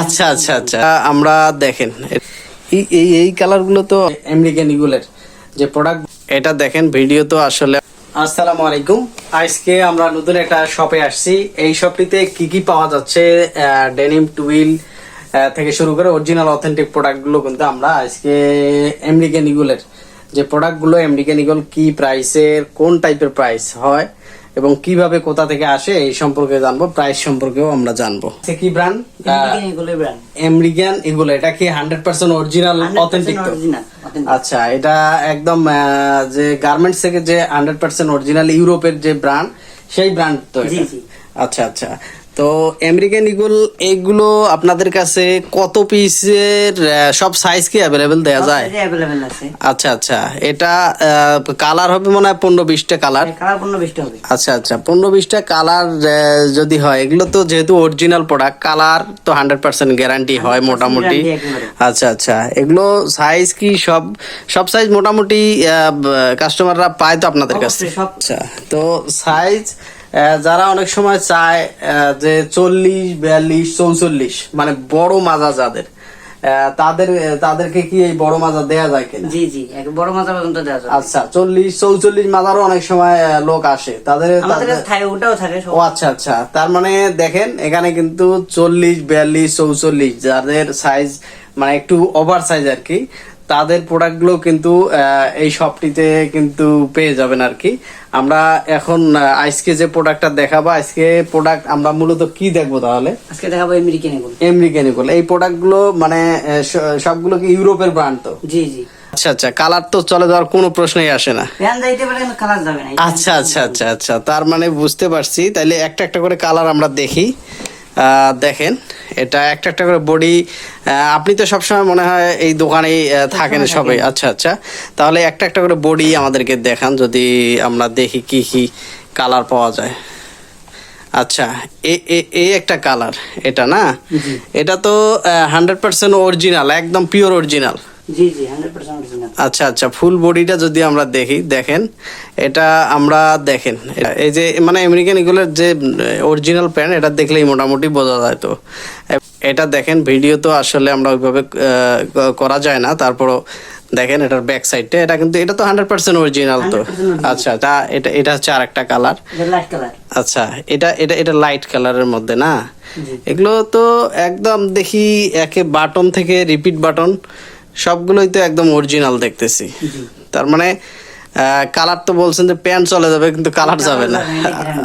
আচ্ছা আচ্ছা আচ্ছা। আমরা দেখেন। এই এই এই কালারগুলো তো আমেরিকান ইগুলের যে প্রোডাক্ট এটা দেখেন ভিডিও তো আসলে আসসালামু আলাইকুম। আজকে আমরা নতুন একটা শপে আসছি। এই শপটিতে কি কি পাওয়া যাচ্ছে ডেনিম টুইল থেকে শুরু করে অরিজিনাল অথেন্টিক প্রোডাক্টগুলো কিন্তু আমরা আজকে আমেরিকান ইগুলের যে প্রোডাক্টগুলো আমেরিকান ইগল কি প্রাইসের কোন টাইপের প্রাইস হয় এবং কীভাবে কোথা থেকে আসে এই সম্পর্কে জানব প্রাইস সম্পর্কেও আমরা জানব। কি ব্র্যান্ড এগুলো আমেরিকান এগুলো এটা কি হান্ড্রেড পার্সেন্ট অরিজিনাল অথেন্টিক তো? আচ্ছা এটা একদম আহ, যে গার্মেন্টস থেকে যে হান্ড্রেড পার্সেন্ট অরিজিনাল ইউরোপের যে ব্র্যান্ড সেই ব্র্যান্ড তো। আচ্ছা আচ্ছা। তো আমেরিকান ইগল এইগুলো আপনাদের কাছে কত পিসের সব সাইজ কি অ্যাভেলেবেল দেওয়া যায়? অ্যাভেলেবেল আছে। আচ্ছা আচ্ছা। এটা কালার হবে মনে হয় পনেরো বিশটা কালার হবে। আচ্ছা আচ্ছা। পনেরো বিশটা কালার যদি হয় এগুলো তো যেহেতু অরিজিনাল প্রোডাক্ট কালার তো হান্ড্রেড পার্সেন্ট গ্যারান্টি হয় মোটামুটি। আচ্ছা আচ্ছা। এগুলো সাইজ কি সব সব সাইজ মোটামুটি কাস্টমাররা পায় তো আপনাদের কাছে আচ্ছা তো সাইজ যারা অনেক সময় চায় যে চল্লিশ বিয়াল্লিশ চৌচল্লিশ মানে বড় মাজা যাদের তাদের তাদেরকে কি এই বড় মাজা দেয়া যায় কিনা? জি জি এক বড় মাথা পর্যন্ত দেওয়া যাবে আচ্ছা চল্লিশ চৌচল্লিশ মাজারও অনেক সময় লোক আসে। তাদের ওটাও থাকে ও আচ্ছা আচ্ছা। তার মানে দেখেন এখানে কিন্তু চল্লিশ বিয়াল্লিশ চৌচল্লিশ যাদের সাইজ মানে একটু ওভার সাইজ আর কি তাদের প্রোডাক্টগুলো কিন্তু এই শপটিতে কিন্তু পেয়ে যাবেন আর কি। আমরা এখন আজকে যে প্রোডাক্টটা দেখাবো আজকে প্রোডাক্ট আমরা মূলত কি দেখব তাহলে? আজকে দেখাবো আমেরিকান এগুলো আমেরিকান এগুলো এই প্রোডাক্টগুলো মানে সবগুলো কি ইউরোপের ব্র্যান্ড তো? জি জি। আচ্ছা আচ্ছা কালার তো চলে যাওয়ার কোনো প্রশ্নই আসে না। আচ্ছা আচ্ছা আচ্ছা আচ্ছা তার মানে বুঝতে পারছি। তাইলে একটা একটা করে কালার আমরা দেখি। দেখেন এটা একটা একটা করে বডি আপনি তো সবসময় মনে হয় এই দোকানেই থাকেন সবাই। আচ্ছা আচ্ছা। তাহলে একটা একটা করে বডি আমাদেরকে দেখান যদি আমরা দেখি কি কি কালার পাওয়া যায়। আচ্ছা এ- এ- এই একটা কালার এটা না? এটা তো হান্ড্রেড পার্সেন্ট অরিজিনাল একদম পিওর অরিজিনাল জি জি হান্ড্রেড পার্সেন্ট অরিজিনাল আচ্ছা আচ্ছা ফুল বডিটা যদি আমরা দেখি দেখেন এটা আমরা দেখেন। এই যে মানে আমেরিকান এগুলোর যে অরিজিনাল প্যান্ট এটা দেখলেই মোটামুটি বোঝা যায় তো। এটা দেখেন ভিডিও তো আসলে আমরা ওইভাবে করা যায় না। তারপরও দেখেন এটার ব্যাক সাইডটা এটা কিন্তু এটা তো হান্ড্রেড পার্সেন্ট অরিজিনাল তো। 100% আচ্ছা তা এটা এটা হচ্ছে আর একটা কালার আচ্ছা এটা এটা এটা লাইট কালারের মধ্যে না? এগুলো তো একদম দেখি একে বাটন থেকে রিপিট বাটন সবগুলোই তো একদম অরিজিনাল দেখতেছি। তার মানে কালার তো বলছেন যে প্যান্ট চলে যাবে কিন্তু কালার যাবে না।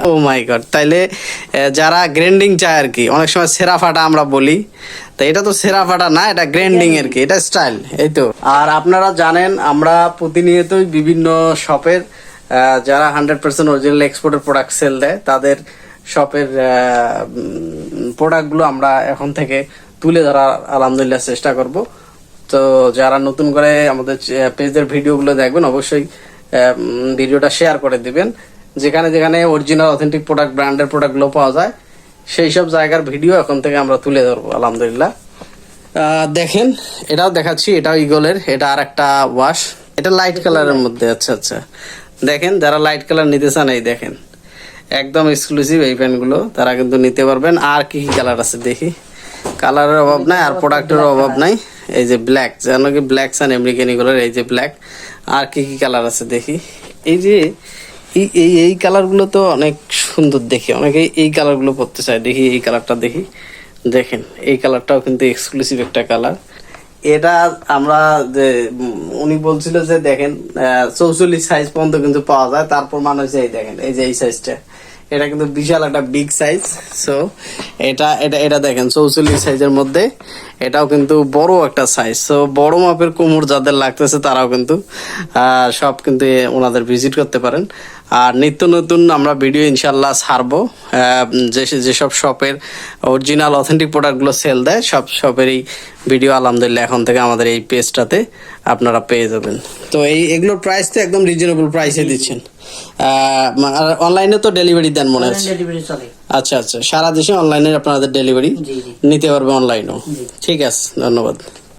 ও মাই গড তাইলে যারা গ্রেন্ডিং চায় আর কি অনেক সময় সেরা ফাটা আমরা বলি। তো এটা তো সেরা ফাটা না এটা গ্রেন্ডিং এর কি এটা স্টাইল এই তো। আর আপনারা জানেন আমরা প্রতিনিয়তই বিভিন্ন শপের যারা হান্ড্রেড পার্সেন্ট অরিজিনাল এক্সপোর্টের প্রোডাক্ট সেল দেয় তাদের শপের প্রোডাক্টগুলো আমরা এখন থেকে তুলে ধরার আলহামদুলিল্লাহ চেষ্টা করব। তো যারা নতুন করে আমাদের পেজের ভিডিওগুলো দেখবেন, অবশ্যই ভিডিওটা শেয়ার করে দিবেন। যেখানে যেখানে অরিজিনাল অথেন্টিক প্রোডাক্ট ব্র্যান্ডের প্রোডাক্টগুলো পাওয়া যায়, সেই সব জায়গার ভিডিও এখন থেকে আমরা তুলে ধরবো, আলহামদুলিল্লাহ। দেখেন, এটাও দেখাচ্ছি, এটাও ইগলের এটা আর একটা ওয়াশ এটা লাইট কালারের মধ্যে আচ্ছা আচ্ছা। দেখেন, যারা লাইট কালার নিতে চান, এই দেখেন। একদম এক্সক্লুসিভ এই প্যান্টগুলো, তারা কিন্তু নিতে পারবেন। আর কি কি কালার আছে দেখি? কালারের অভাব নাই, আর প্রোডাক্টের অভাব নাই। এই যে ব্ল্যাক যেন কি ব্ল্যাক সান আমেরিকান এগুলোর, এই যে ব্ল্যাক আর কি কি কালার আছে দেখি? এই যে, এই এই কালারগুলো তো অনেক সুন্দর দেখি, অনেকে এই কালারগুলো পরতে চায়। দেখি এই কালারটা দেখি। দেখেন, এই কালারটাও কিন্তু এক্সক্লুসিভ একটা কালার এটা আমরা যে, উনি বলছিল যে, দেখেন চৌচল্লিশ সাইজ পর্যন্ত কিন্তু পাওয়া যায়। তারপর মানুষ এই দেখেন, এই যে এই সাইজটা এটা কিন্তু বিশাল একটা বিগ সাইজ সো এটা এটা এটা দেখেন চৌচল্লিশ সাইজের মধ্যে, এটাও কিন্তু বড় একটা সাইজ সো বড় মাপের কোমর যাদের লাগতেছে তারাও কিন্তু সব কিন্তু ওনাদের ভিজিট করতে পারেন। আর নিত্য নতুন আমরা ভিডিও ইনশাল্লাহ ছাড়বো যে, যেসব শপের অরিজিনাল অথেন্টিক প্রোডাক্টগুলো সেল দেয়, সব শপেরই ভিডিও আলহামদুলিল্লাহ এখন থেকে আমাদের এই পেজটাতে আপনারা পেয়ে যাবেন। তো এই, এগুলোর প্রাইস তো একদম রিজনেবল প্রাইসে দিচ্ছেন। অনলাইনে তো ডেলিভারি দেন মনে হচ্ছে? আচ্ছা আচ্ছা। সারা দেশে অনলাইনে আপনাদের ডেলিভারি নিতে পারবে অনলাইনেও ঠিক আছে ধন্যবাদ।